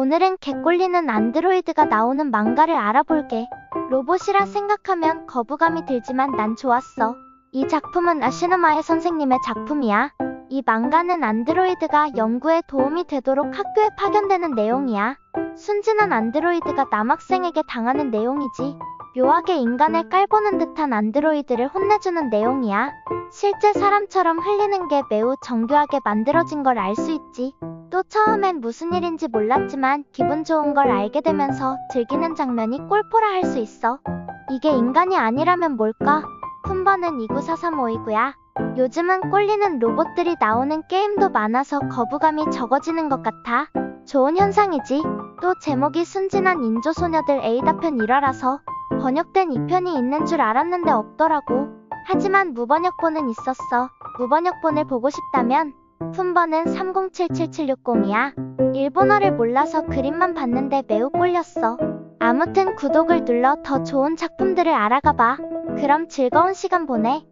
오늘은 개꼴리는 안드로이드가 나오는 망가를 알아볼게. 로봇이라 생각하면 거부감이 들지만 난 좋았어. 이 작품은 아시노마의 선생님의 작품이야. 이 망가는 안드로이드가 연구에 도움이 되도록 학교에 파견되는 내용이야. 순진한 안드로이드가 남학생에게 당하는 내용이지. 묘하게 인간을 깔보는 듯한 안드로이드를 혼내주는 내용이야. 실제 사람처럼 흘리는 게 매우 정교하게 만들어진 걸 알 수 있지. 또 처음엔 무슨 일인지 몰랐지만 기분 좋은 걸 알게 되면서 즐기는 장면이 꼴포라 할 수 있어. 이게 인간이 아니라면 뭘까? 품번은 29435이고야. 요즘은 꼴리는 로봇들이 나오는 게임도 많아서 거부감이 적어지는 것 같아. 좋은 현상이지. 또 제목이 순진한 인조소녀들 A다편 1화라서 번역된 2편이 있는 줄 알았는데 없더라고. 하지만 무번역본은 있었어. 무번역본을 보고 싶다면 품번은 307760이야. 일본어를 몰라서 그림만 봤는데 매우 꼴렸어. 아무튼 구독을 눌러 더 좋은 작품들을 알아가봐. 그럼 즐거운 시간 보내.